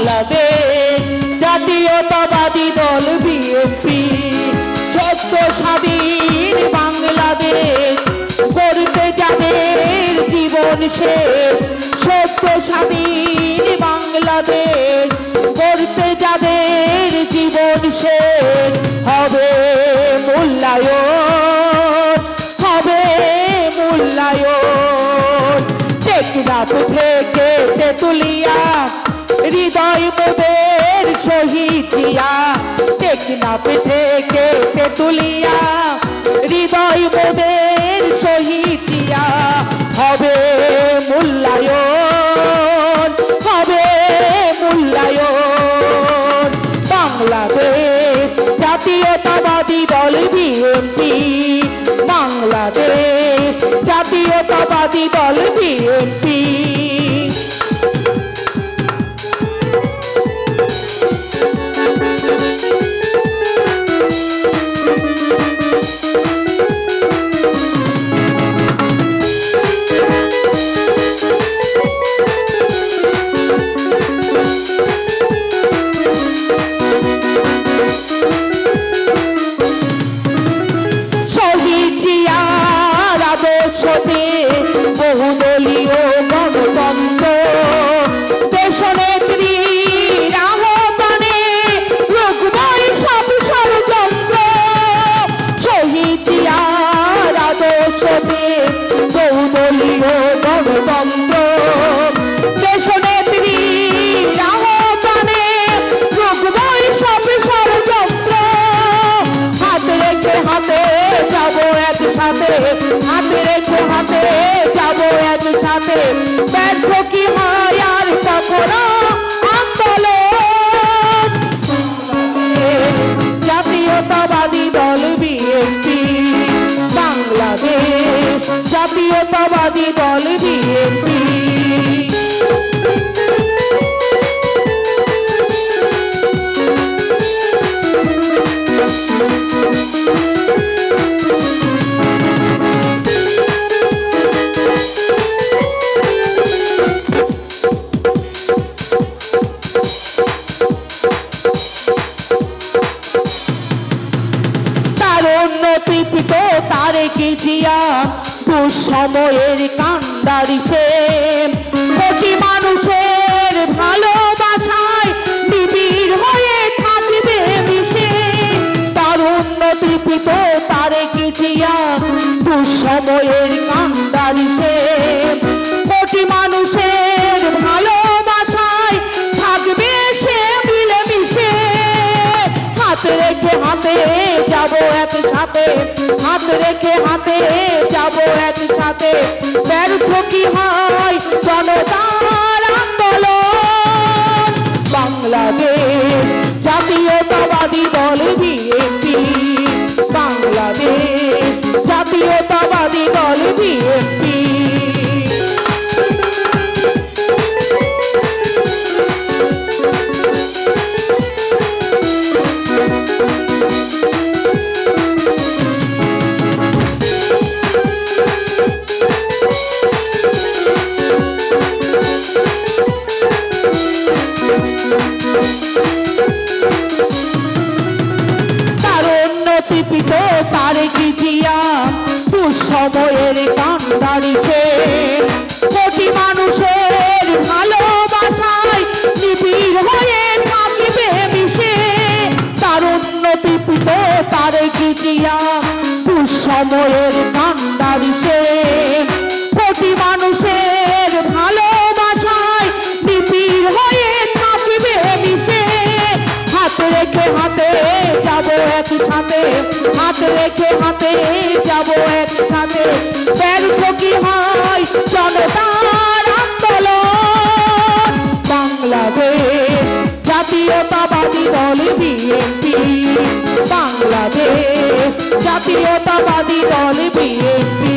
বাংলাদেশ, জাতীয়তাবাদী দল বিএনপি, সত্য স্বাধীন বাংলাদেশ, গড়তে যাদের জীবন শেষ, সত্য স্বাধীন বাংলাদেশ, গড়তে যাদের জীবন শেষ। হবে মূল্যায়ন হবে মূল্যায়ন। টেকনাফ থেকে তেতুলিয়া হৃদয় মোদের শহীদ জিয়া টেকনাফ থেকে তেতুলিয়া হৃদয় মোদের শহীদ জিয়া হবে মূল্যায়ন হবে মূল্যায়ন। বাংলাদেশ জাতীয়তাবাদী দল বিএনপি, বাংলাদেশ জাতীয়তাবাদী দল বিএনপি। ষড়যন্ত্র হাত রেখে হাতে যাব একসাথে ব্যর্থ কি হয় আর কখনো আন্দোলন জাতীয়তাবাদী দল, বিএনপি। জাতীয়তাবাদী দল বিএনপি। জিয়া দুঃসময়ের কান্দারি সে। কোটি মানুষের ভালোবাসায় নিবিড় হয়ে থাকবে মিশে। তার উন্নতিপিত তারে কি জিয়া দুঃসময়ের কান্দারি সে। কোটি মানুষের ভালোবাসায় থাকবে সে মিলেমিশে। হাত রেখে হাতে যাব একসাথে। হাত রেখে হাতে যাব একসাথে। ব্যর্থ কি হয়? জনতার জিয়া দুঃসময়ের কান্দারি সে। কোটি মানুষের ভালোবাসায় নিবিড় হয়ে থাকিবে মিশে। তার উন্নতিপিত তারে কি জিয়া দুঃসময়ের কান্দারি একসাথে হাত রেখে হাতে যাব একসাথে ব্যর্থ কি হয় জনতার আন্দোলন। বাংলাদেশ জাতীয়তাবাদী দল বিএনপি। বাংলাদেশ জাতীয়তাবাদী দল বিএনপি।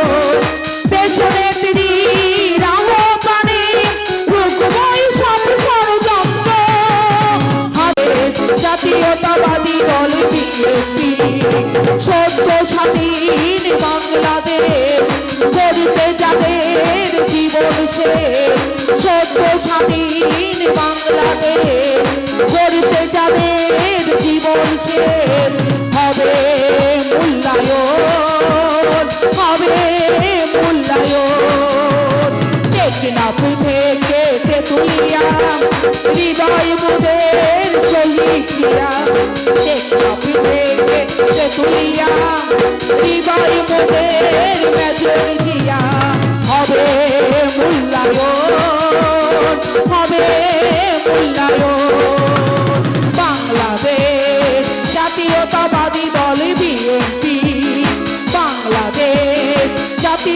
বাংলাদেশ করতে যাদের জীবন শেষ হবে মূল্যায়ন হবে মূল্যায়ন। টেকনাফ থেকে তেতুলিয়া হৃদয় বুধের শহীদিয়া টেকনাফ থেকে তেতুলিয়া হৃদয় বুধের মেজর জিয়া হবে মূল্যায়ন।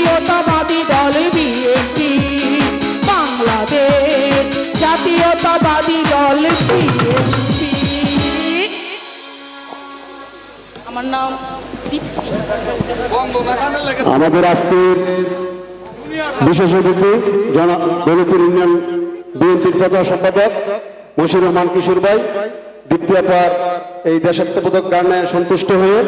জাতীয়তাবাদী দল বিএনপি। বাংলাদেশ জাতীয়তাবাদী দল বিএনপি। আমার নাম আমাদের আজকের বিশেষ অতিথি জনা দলিতুর ইউনিয়ন বিএনপির প্রচার সম্পাদক মশির রহমান কিশোর ভাই দ্বিতীয়বার এই দেশাত্মবোধক গানে সন্তুষ্ট হয়ে